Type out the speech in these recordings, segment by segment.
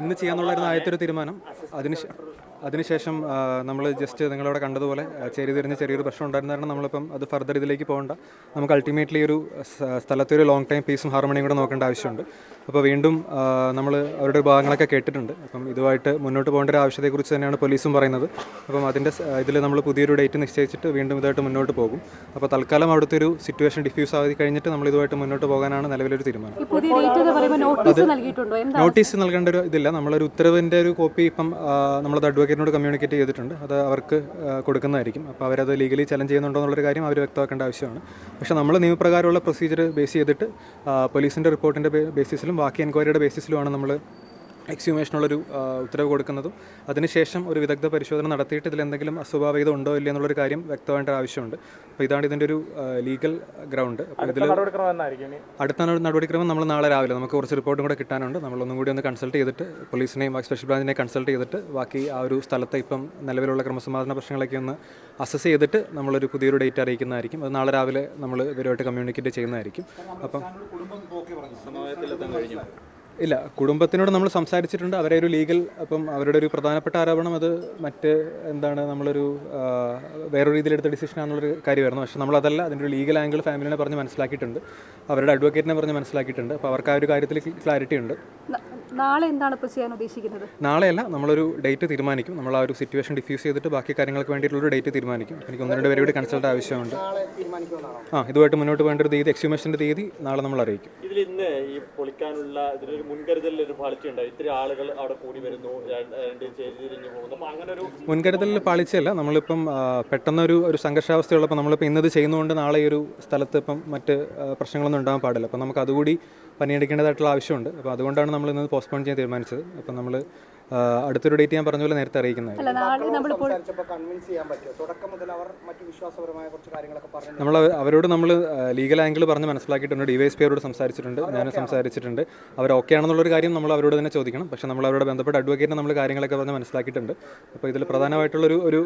ഇന്ന് ചെയ്യാന്നുള്ളായിരുന്നു ആദ്യത്തെ ഒരു തീരുമാനം. അതിന് അതിനുശേഷം നമ്മൾ ജസ്റ്റ് നിങ്ങളവിടെ കണ്ടതുപോലെ ചെറിയ ചേരി തിരിഞ്ഞ് ചെറിയൊരു പ്രശ്നം ഉണ്ടായിരുന്ന കാരണം നമ്മളിപ്പം അത് ഫർദർ ഇതിലേക്ക് പോകണ്ട. നമുക്ക് അൾട്ടിമേറ്റ്ലി ഒരു സ്ഥലത്തൊരു സ്ഥലത്തെ ഒരു ലോങ് ടൈം പീസും ഹാർമണിയും കൂടെ നോക്കേണ്ട ആവശ്യമുണ്ട്. അപ്പോൾ വീണ്ടും നമ്മൾ അവരുടെ ഭാഗങ്ങളൊക്കെ കേട്ടിട്ടുണ്ട്. അപ്പം ഇതുമായിട്ട് മുന്നോട്ട് പോകേണ്ട ഒരു ആവശ്യത്തെക്കുറിച്ച് തന്നെയാണ് പോലീസും പറയുന്നത്. അപ്പം അതിന്റെ ഇതിൽ നമ്മൾ പുതിയൊരു ഡേറ്റ് നിശ്ചയിച്ചിട്ട് വീണ്ടും ഇതായിട്ട് മുന്നോട്ട് പോകും. അപ്പോൾ തൽക്കാലം അവിടുത്തെ ഒരു സിറ്റുവേഷൻ ഡിഫ്യൂസ് ആയി കഴിഞ്ഞിട്ട് നമ്മൾ ഇതുമായിട്ട് മുന്നോട്ട് പോകാനാണ് നിലവിലൊരു തീരുമാനം. നോട്ടീസ് നൽകിയിട്ടുണ്ടോ? എന്താ നോട്ടീസ് നൽകേണ്ട ഒരു ഇതില്ല. നമ്മളൊരു ഉത്തരവിന്റെ ഒരു കോപ്പി ഇപ്പം നമ്മളത് നമ്മളത് അഡ്വക്കേറ്റിനോട് കമ്മ്യൂണിക്കേറ്റ് ചെയ്തിട്ടുണ്ട്. അത് അവർക്ക് കൊടുക്കുന്നതായിരിക്കും. അപ്പോൾ അവരത് ലീഗലി ചലഞ്ച് ചെയ്യുന്നുണ്ടോ എന്നുള്ളൊരു കാര്യം അവർ വ്യക്തമാക്കേണ്ട ആവശ്യമാണ്. പക്ഷേ നമ്മൾ നിയമപ്രകാരമുള്ള പ്രൊസീജിയർ ബേസ് ചെയ്തിട്ട് പോലീസിന്റെ റിപ്പോർട്ടിന്റെ ബേസിസിലും ബാക്കി എൻക്വയറിയുടെ ബേസിസിലുമാണ് നമ്മൾ എക്സ്യൂമേഷനുള്ളൊരു ഉത്തരവ് കൊടുക്കുന്നതും അതിനുശേഷം ഒരു വിദഗ്ധ പരിശോധന നടത്തിയിട്ട് ഇതിലെന്തെങ്കിലും അസ്വാഭാവികത ഉണ്ടോ ഇല്ല എന്നുള്ളൊരു കാര്യം വ്യക്തമായിട്ട് ആവശ്യമുണ്ട്. അപ്പോൾ ഇതാണ് ഇതിന്റെ ഒരു ലീഗൽ ഗ്രൗണ്ട് അപ്പോൾ ഇതിൽ അടുത്ത നടപടിക്രമം നമ്മൾ നാളെ രാവിലെ നമുക്ക് കുറച്ച് റിപ്പോർട്ടും കൂടെ കിട്ടാനുണ്ട്. നമ്മളൊന്നും കൂടി ഒന്ന് കൺസൾട്ട് ചെയ്തിട്ട് പോലീസിനെയും സ്പെഷ്യൽ ബ്രാഞ്ചിനെയും കൺസൾട്ട് ചെയ്തിട്ട് ബാക്കി ആ ഒരു സ്ഥലത്തെ ഇപ്പം നിലവിലുള്ള ക്രമസമാധാന പ്രശ്നങ്ങളൊക്കെ ഒന്ന് അസസ് ചെയ്തിട്ട് നമ്മളൊരു പുതിയൊരു ഡേറ്റ് അറിയിക്കുന്നതായിരിക്കും. അത് നാളെ രാവിലെ നമ്മൾ ഇവരുമായിട്ട് കമ്മ്യൂണിക്കേറ്റ് ചെയ്യുന്നതായിരിക്കും. അപ്പം ഇല്ല കുടുംബത്തിനോട് നമ്മൾ സംസാരിച്ചിട്ടുണ്ട്. അവരെ ഒരു ലീഗൽ അപ്പം അവരുടെ ഒരു പ്രധാനപ്പെട്ട ആരോപണം അത് മറ്റ് എന്താണ് നമ്മളൊരു വേറൊരു രീതിയിലെടുത്ത ഡിസിഷൻ ആണെന്നുള്ളൊരു കാര്യമായിരുന്നു. പക്ഷേ നമ്മളതല്ല അതിന്റെ ഒരു ലീഗൽ ആംഗിൾ ഫാമിലിനെ പറഞ്ഞ് മനസ്സിലാക്കിയിട്ടുണ്ട്. അവരുടെ അഡ്വക്കേറ്റിനെ പറഞ്ഞ് മനസ്സിലാക്കിയിട്ടുണ്ട്. അപ്പോൾ അവർക്ക് ആ ഒരു കാര്യത്തിൽ ക്ലാരിറ്റി ഉണ്ട്. നാളെ എന്താണ് ഇപ്പോൾ ചെയ്യാൻ ഉദ്ദേശിക്കുന്നത്? നാളെയല്ല നമ്മളൊരു ഡേറ്റ് തീരുമാനിക്കും. നമ്മൾ ആ ഒരു സിറ്റുവേഷൻ ഡിഫ്യൂസ് ചെയ്തിട്ട് ബാക്കി കാര്യങ്ങൾക്ക് വേണ്ടിയിട്ടുള്ളൊരു ഡേറ്റ് തീരുമാനിക്കും. എനിക്ക് ഒന്ന് രണ്ട് പേര് കൂടി കൺസൾട്ട് ആവശ്യമുണ്ട്. ആ ഇതുമായിട്ട് മുന്നോട്ട് വേണ്ട ഒരു തീയതി എക്സ്യൂമേഷന്റെ തീയതി നാളെ നമ്മൾ അറിയിക്കും. ഇതിൽ ഇന്ന് ഈ പൊളിക്കാനുള്ള ഇതിലൊരു മുൻകരുതലിൽ ഒരു പാളിച്ചുണ്ടായി ഇത്തിരി ആളുകൾ അവിടെ കൂടി വരുന്നു രണ്ട് രണ്ട് ചേരി തിരിഞ്ഞു പോകുന്നു. അപ്പോൾ അങ്ങനെ ഒരു മുൻകരുതലിൽ പാളിച്ചല്ല നമ്മളിപ്പം പെട്ടെന്നൊരു ഒരു സംഘർഷാവസ്ഥയുള്ളപ്പോൾ നമ്മളിപ്പോൾ ഇന്നത് ചെയ്യുന്നതുകൊണ്ട് നാളെ ഈ ഒരു സ്ഥലത്ത് ഇപ്പം മറ്റ് പ്രശ്നങ്ങളൊന്നും ഉണ്ടാകാൻ പാടില്ല. അപ്പം നമുക്ക് അതുകൂടി പണിയെടുക്കേണ്ടതായിട്ടുള്ള ആവശ്യമുണ്ട്. അപ്പോൾ അതുകൊണ്ടാണ് നമ്മൾ ഇന്ന് പോസ്റ്റ്പോൺ ചെയ്യാൻ തീരുമാനിച്ചത്. അപ്പോൾ നമ്മൾ അടുത്തൊരു ഡേറ്റ് ഞാൻ പറഞ്ഞ പോലെ നേരത്തെ അറിയിക്കുന്നത് അല്ല നാളെ നമ്മളിപ്പോൾ സംസാരിച്ചപ്പോൾ കൺവിൻസ് ചെയ്യാൻ പറ്റുമോ? തുടക്കം മുതൽ അവർ മറ്റു വിശ്വാസപരമായ കുറച്ച് കാര്യങ്ങളൊക്കെ പറഞ്ഞു നമ്മൾ അവരോട് നമ്മൾ ലീഗൽ ആംഗിൾ പറഞ്ഞ് മനസ്സിലാക്കിയിട്ടുണ്ട്. ഡി വൈ എസ് പി അവരോട് സംസാരിച്ചിട്ടുണ്ട്. ഞാൻ സംസാരിച്ചിട്ടുണ്ട്. അവർ ഓക്കെ ആണെന്നുള്ളൊരു കാര്യം നമ്മൾ അവരോട് തന്നെ ചോദിക്കണം. പക്ഷേ നമ്മൾ അവരോട് ബന്ധപ്പെട്ട അഡ്വക്കേറ്റിനെ നമ്മൾ കാര്യങ്ങളൊക്കെ പറഞ്ഞ് മനസ്സിലാക്കിയിട്ടുണ്ട്. അപ്പോൾ ഇതിൽ പ്രധാനമായിട്ടുള്ളൊരു ഒരു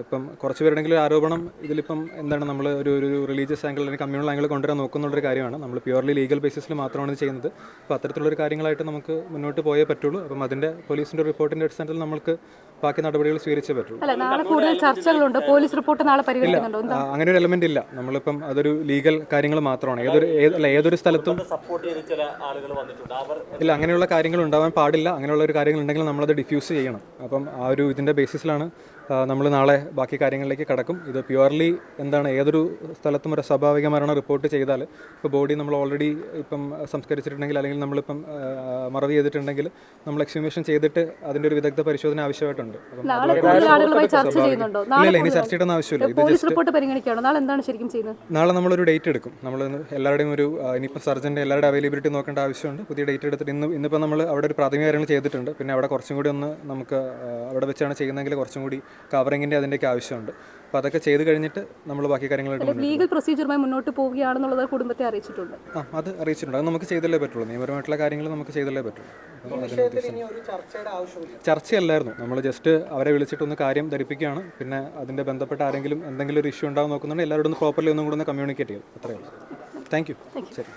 ഇപ്പം കുറച്ച് പേരുടെങ്കിലും ആരോപണം ഇതിലിപ്പം എന്താണ് നമ്മൾ ഒരു ഒരു റിലീജിയസ് ആംഗിൾ അല്ലെങ്കിൽ കമ്മ്യൂണൽ ആംഗിൾ കൊണ്ടുവരാൻ നോക്കുന്നുള്ളൊരു കാര്യമാണ്. നമ്മൾ പ്യുവർലി ലീഗൽ ബേസിസിൽ മാത്രമാണ് ഇത് ചെയ്യുന്നത്. അപ്പോൾ അത്തരത്തിലുള്ളൊരു കാര്യങ്ങളായിട്ട് നമുക്ക് മുന്നോട്ട് പോയേ പറ്റുള്ളൂ. അപ്പം അതിന്റെ പോലീസിന്റെ റിപ്പോർട്ടിന്റെ അടിസ്ഥാനത്തിൽ നമുക്ക് ബാക്കി നടപടികൾ സ്വീകരിച്ചേ പറ്റുള്ളൂ. അല്ല നാളെ കൂടുതൽ ചർച്ചകളുണ്ട്. പോലീസ് റിപ്പോർട്ട് നാളെ പരിഗണിക്കുന്നുണ്ടോ? അങ്ങനെ ഒരു എലമെന്റ് ഇല്ല. നമ്മളിപ്പം അതൊരു ലീഗൽ കാര്യങ്ങൾ മാത്രമാണ്. ഏതൊരു അല്ല ഏതൊരു സ്ഥലത്തും സപ്പോർട്ട് ചെയ്ത് ചില ആളുകൾ വന്നിട്ടുണ്ട്. ഇല്ല അങ്ങനെയുള്ള കാര്യങ്ങൾ ഉണ്ടാവാൻ പാടില്ല. അങ്ങനെയുള്ള ഒരു കാര്യങ്ങൾ ഉണ്ടെങ്കിൽ നമ്മളത് ഡിഫ്യൂസ് ചെയ്യണം. അപ്പം ആ ഒരു ഇതിന്റെ ബേസിസിലാണ് നമ്മൾ നാളെ ബാക്കി കാര്യങ്ങളിലേക്ക് കടക്കും. ഇത് പ്യുവർലി എന്താണ് ഏതൊരു സ്ഥലത്തും ഒരു സ്വാഭാവിക മരണം റിപ്പോർട്ട് ചെയ്താൽ. ഇപ്പോൾ ബോഡി നമ്മൾ ഓൾറെഡി ഇപ്പം സംസ്കരിച്ചിട്ടുണ്ടെങ്കിൽ അല്ലെങ്കിൽ നമ്മളിപ്പം മറവി ചെയ്തിട്ടുണ്ടെങ്കിൽ നമ്മൾ എക്സ്ഹ്യൂമേഷൻ ചെയ്തിട്ട് അതിന്റെ ഒരു വിദഗ്ധ പരിശോധന ആവശ്യമായിട്ടുണ്ട്. ഇല്ല ഇനി ചർച്ച ചെയ്യേണ്ട ആവശ്യമില്ല. ഇത് ജസ്റ്റ് നാളെ എന്താണ് ശരിക്കും ചെയ്യുന്നത്? നാളെ നമ്മളൊരു ഡേറ്റ് എടുക്കും. നമ്മൾ എല്ലാവരുടെയും ഒരു ഇനിയിപ്പോൾ സർജന്റെ എല്ലാവരുടെ അവൈലബിലിറ്റി നോക്കേണ്ട ആവശ്യമുണ്ട്. പുതിയ ഡേറ്റ് എടുത്തിട്ട് ഇന്ന് ഇന്നിപ്പോൾ നമ്മൾ അവിടെ ഒരു പ്രാഥമിക കാര്യങ്ങൾ ചെയ്തിട്ടുണ്ട്. പിന്നെ അവിടെ കുറച്ചും കൂടി ഒന്ന് നമുക്ക് അവിടെ വെച്ചാണ് ചെയ്യുന്നതെങ്കിൽ കുറച്ചും കൂടി കവറിങ്ങിന്റെ അതിന്റെയൊക്കെ ആവശ്യമുണ്ട്. അപ്പോൾ അതൊക്കെ ചെയ്ത് കഴിഞ്ഞിട്ട് നമ്മൾ ബാക്കി കാര്യങ്ങളായിട്ട് ലീഗൽ പ്രൊസീജിയറുമായി മുന്നോട്ട് പോവുകയാണെന്നുള്ളത് കുടുംബത്തെ അറിയിച്ചിട്ടുണ്ട്. ആ അത് അറിയിച്ചിട്ടുണ്ട്. അത് നമുക്ക് ചെയ്തല്ലേ പറ്റുള്ളൂ. നിയമപരമായിട്ടുള്ള കാര്യങ്ങൾ നമുക്ക് ചെയ്തല്ലേ പറ്റുള്ളൂ. ചർച്ചയല്ലായിരുന്നു. നമ്മൾ ജസ്റ്റ് അവരെ വിളിച്ചിട്ടൊന്ന് കാര്യം ധരിപ്പിക്കുകയാണ്. പിന്നെ അതിന്റെ ബന്ധപ്പെട്ട ആരെങ്കിലും എന്തെങ്കിലും ഒരു ഇഷ്യൂ ഉണ്ടാവും നോക്കുന്നുണ്ടെങ്കിൽ എല്ലാവരോടും പ്രോപ്പർലി ഒന്നും കൂടെ ഒന്ന് കമ്മ്യൂണിക്കേറ്റ് ചെയ്യും. അത്രയേ ഉള്ളൂ. താങ്ക് യു ശരി.